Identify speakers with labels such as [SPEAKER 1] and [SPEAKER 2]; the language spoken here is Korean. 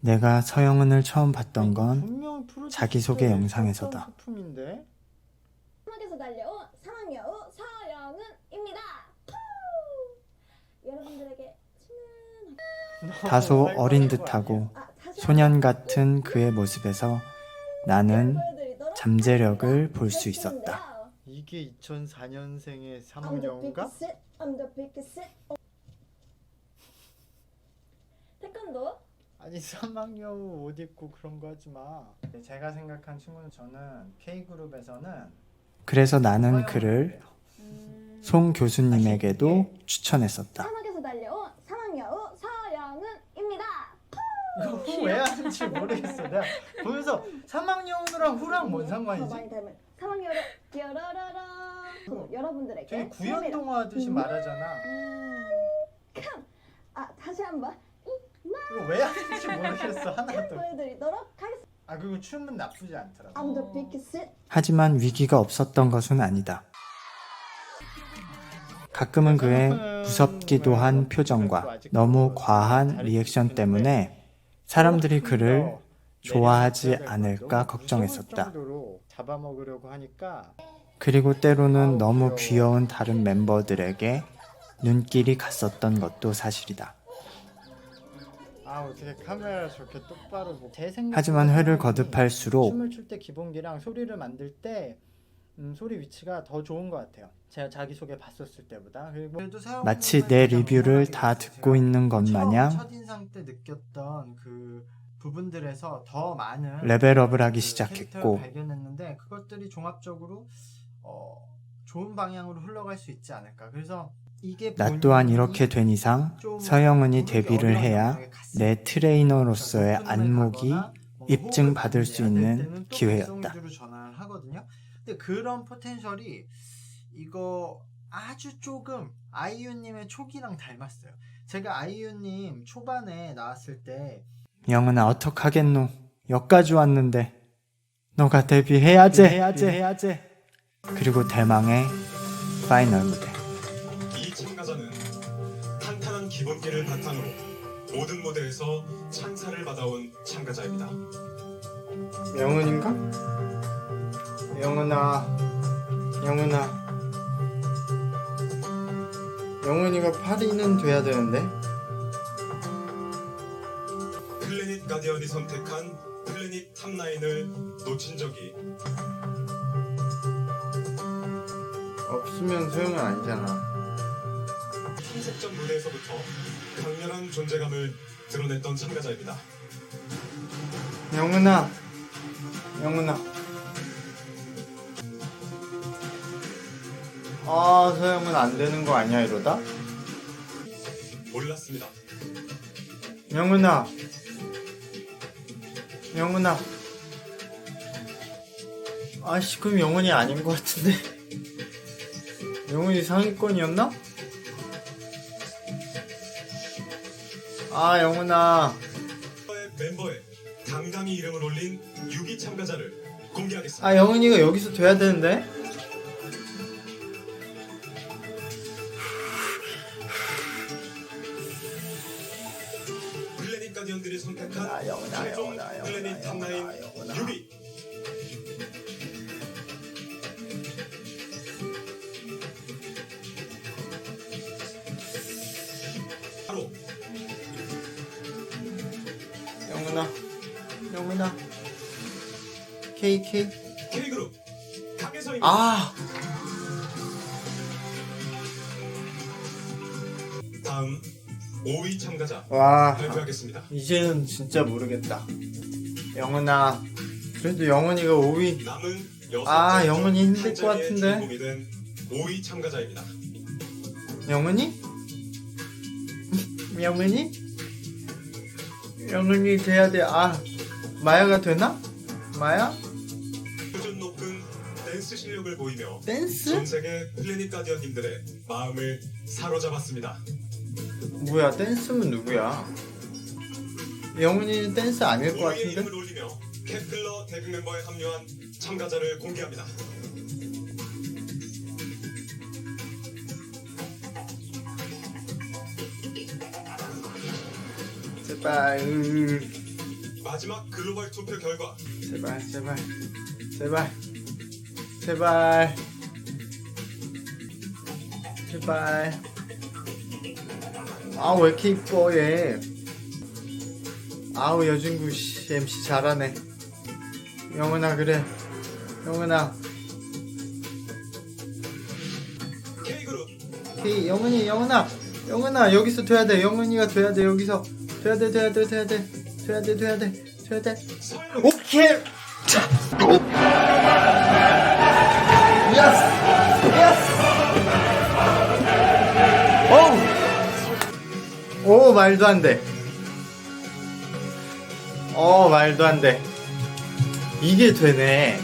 [SPEAKER 1] 내가 서영은을 처음 봤던 건
[SPEAKER 2] 분명 프로젝트
[SPEAKER 1] 자기소개 영상에서다.
[SPEAKER 2] 소품인데
[SPEAKER 3] 사막에서 달려온 사막여우 서영은입니다. 푸! 여러분들에게
[SPEAKER 1] 다소 어린 듯하고
[SPEAKER 3] 아, 다시
[SPEAKER 1] 소년 같은 그의 모습에서 나는
[SPEAKER 3] 보여드리도록
[SPEAKER 1] 잠재력을. 볼 수. 있었다.
[SPEAKER 2] 이게 2004년생의
[SPEAKER 3] I'm the
[SPEAKER 2] 사막여우인가?
[SPEAKER 3] biggest it, I'm the biggest it. 태권도
[SPEAKER 2] 아니 사막여우 옷 입고 그런 거 하지 마.
[SPEAKER 1] 제가 생각한 친구는 저는 K그룹에서는 그래서 나는 그를 송 교수님에게도 추천했었다.
[SPEAKER 3] 사막에서 달려온 사막여우 서영은입니다.
[SPEAKER 2] 이거 왜 하는지 모르겠어. 내가 보면서 사막여우랑 후랑
[SPEAKER 3] 뭔더
[SPEAKER 2] 상관이지?
[SPEAKER 3] 많이 닮은 사막여우를 뾰로로로 여러분들에게
[SPEAKER 2] 되게
[SPEAKER 3] 소개를-
[SPEAKER 2] 구연 동화 하듯이
[SPEAKER 3] 음.
[SPEAKER 2] 말하잖아.
[SPEAKER 3] 음, 참. 아 다시 한번
[SPEAKER 2] 이거 왜 하는지 모르겠어 하나도.
[SPEAKER 3] 보여드리도록 하겠습니다.
[SPEAKER 2] 아 그리고 춤은 나쁘지 않더라고.
[SPEAKER 3] I'm the biggest it.
[SPEAKER 1] 하지만 위기가 없었던 것은 아니다. 가끔은 그의 무섭기도 한 표정과 너무 과한 리액션 때문에 사람들이 그를 좋아하지 않을까 걱정했었다.
[SPEAKER 2] 정도로 잡아먹으려고 하니까
[SPEAKER 1] 그리고 때로는 너무 귀여운 다른 멤버들에게 눈길이 갔었던 것도 사실이다.
[SPEAKER 2] 아 어떻게 카메라 저렇게 똑바로 뭐. 제 생각
[SPEAKER 1] 하지만 회를 거듭할수록
[SPEAKER 2] 춤을 출 때 기본기랑 소리를 만들 때 음, 소리 위치가 더 좋은 것 같아요. 제가 자기 소개 봤었을 때보다 그리고
[SPEAKER 1] 마치 내 리뷰를 다 듣고 있는 것 마냥
[SPEAKER 2] 첫 인상 때 느꼈던 그 부분들에서 더 많은
[SPEAKER 1] 레벨업을 하기
[SPEAKER 2] 그
[SPEAKER 1] 시작했고
[SPEAKER 2] 캐릭터를 발견했는데 그것들이 종합적으로 어, 좋은 방향으로 흘러갈 수 있지 않을까. 그래서
[SPEAKER 1] 나 또한 이렇게 된 이상
[SPEAKER 2] 좀
[SPEAKER 1] 서영은이 데뷔를 해야
[SPEAKER 2] 내때
[SPEAKER 1] 트레이너로서의 안목이
[SPEAKER 2] 가거나 뭔가
[SPEAKER 1] 입증
[SPEAKER 2] 호흡을
[SPEAKER 1] 받을 수 있는 기회였다.
[SPEAKER 2] 근데 그런 포텐셜이 이거 아주 조금 아이유님의 초기랑 닮았어요. 제가 아이유님 초반에 나왔을 때
[SPEAKER 1] 영은아 어떡하겠노? 여기까지 왔는데 너가 데뷔해야지.
[SPEAKER 2] 해야지 해야지.
[SPEAKER 1] 그리고 대망의 파이널 무대
[SPEAKER 4] 이 참가자는 탄탄한 기본기를 바탕으로 모든 무대에서 찬사를 받아온 참가자입니다.
[SPEAKER 1] 영은인가? 영은아 영은아 영은이가 8위는 돼야 되는데
[SPEAKER 4] 플래닛 가디언이 선택한 플래닛 탑라인을 놓친 적이
[SPEAKER 1] 없으면 소용은 아니잖아
[SPEAKER 4] 탐색전 무대에서부터 강렬한 존재감을 드러냈던 참가자입니다.
[SPEAKER 1] 영은아 영은아 아 소영은 안 되는 거 아니야 이러다?
[SPEAKER 4] 몰랐습니다.
[SPEAKER 1] 영은아 영은아 아씨 그럼 영은이 아닌 것 같은데 영은이 상위권이었나? 아 영은아
[SPEAKER 4] 멤버에 당당히 이름을 올린 6위 참가자를 공개하겠습니다.
[SPEAKER 1] 아 영은이가 여기서 돼야 되는데
[SPEAKER 4] 플래닛 가디언들이 선택한
[SPEAKER 1] 아, 영은아,
[SPEAKER 4] 최종
[SPEAKER 1] 영은아, 영은아,
[SPEAKER 4] 플래닛. 6위
[SPEAKER 1] 영은아 영은아 KK
[SPEAKER 4] K그룹 강혜성입니다.
[SPEAKER 1] 아
[SPEAKER 4] 다음 5위 참가자
[SPEAKER 1] 와
[SPEAKER 4] 발표하겠습니다.
[SPEAKER 1] 이제는 진짜 모르겠다 영은아 그래도 영은이가 5위
[SPEAKER 4] 남은
[SPEAKER 1] 아, 영은이 힘들 한것 같은데.
[SPEAKER 4] 주인공이 된 5위 참가자입니다.
[SPEAKER 1] 영은이? 영은이? 영은이 돼야 돼. 아, 마야가 되나? 마야?
[SPEAKER 4] 수준 높은 댄스 실력을 보이며
[SPEAKER 1] 댄스?
[SPEAKER 4] 전 세계 플래닛 가디언님들의 마음을 사로잡았습니다.
[SPEAKER 1] 뭐야, 댄스면 누구야? 영은이는 댄스 아닐 것
[SPEAKER 4] 5위의
[SPEAKER 1] 같은데?
[SPEAKER 4] 올리며 캣플러 데뷔 멤버에 합류한 참가자를 공개합니다.
[SPEAKER 1] 제발. 으,
[SPEAKER 4] 마지막 글로벌 투표 결과.
[SPEAKER 2] 제발 제발 제발 제발 제발. 아우 왜 이렇게 이뻐 얘. 아우 여진구 씨 MC 잘하네. 영은아 그래. 영은아.
[SPEAKER 4] K그룹.
[SPEAKER 2] K 영은이 영은아. 영은아 여기서 돼야 돼. 영은이가 돼야 돼 여기서 돼야 돼 돼야 돼 돼야 돼. 돼야 돼 돼야 돼 돼야 돼. 오케이. 자. 예스 예스 오우 오 말도 안 돼. 어 말도 안 돼. 이게 되네